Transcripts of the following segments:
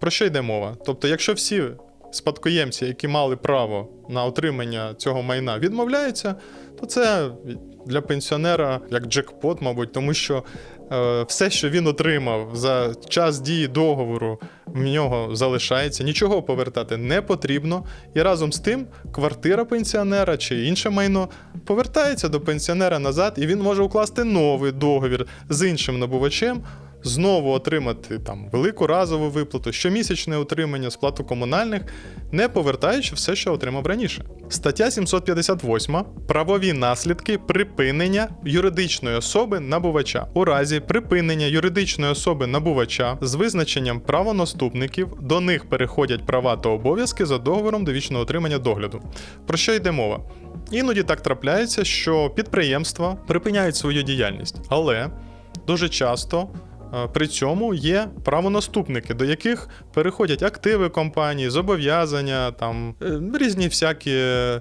Про що йде мова? Тобто, якщо всі спадкоємці, які мали право на отримання цього майна, відмовляються, то це для пенсіонера як джекпот, мабуть, тому що е, все, що він отримав за час дії договору, в нього залишається, нічого повертати не потрібно. І разом з тим квартира пенсіонера чи інше майно повертається до пенсіонера назад, і він може укласти новий договір з іншим набувачем. Знову отримати там велику разову виплату, щомісячне утримання, сплату комунальних, не повертаючи все, що отримав раніше. Стаття 758. Правові наслідки припинення юридичної особи набувача. У разі припинення юридичної особи набувача з визначенням правонаступників до них переходять права та обов'язки за договором довічного отримання догляду. Про що йде мова? Іноді так трапляється, що підприємства припиняють свою діяльність, але дуже часто при цьому є правонаступники, до яких переходять активи компанії, зобов'язання, там е, різні всякі. е,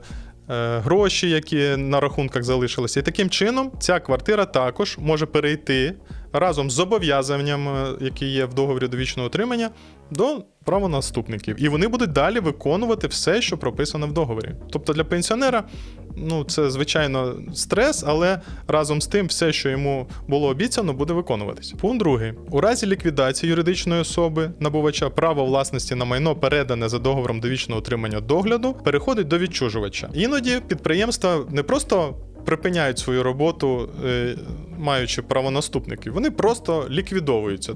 Гроші, які на рахунках залишилися, і таким чином ця квартира також може перейти разом з зобов'язанням, які є в договорі довічного отримання, до правонаступників. І вони будуть далі виконувати все, що прописано в договорі. Тобто для пенсіонера, ну це звичайно стрес, але разом з тим, все, що йому було обіцяно, буде виконуватись. Пункт другий: у разі ліквідації юридичної особи набувача право власності на майно передане за договором довічного отримання догляду, переходить до відчужувача. Іноді підприємства не просто припиняють свою роботу, е, маючи правонаступників, вони просто ліквідовуються.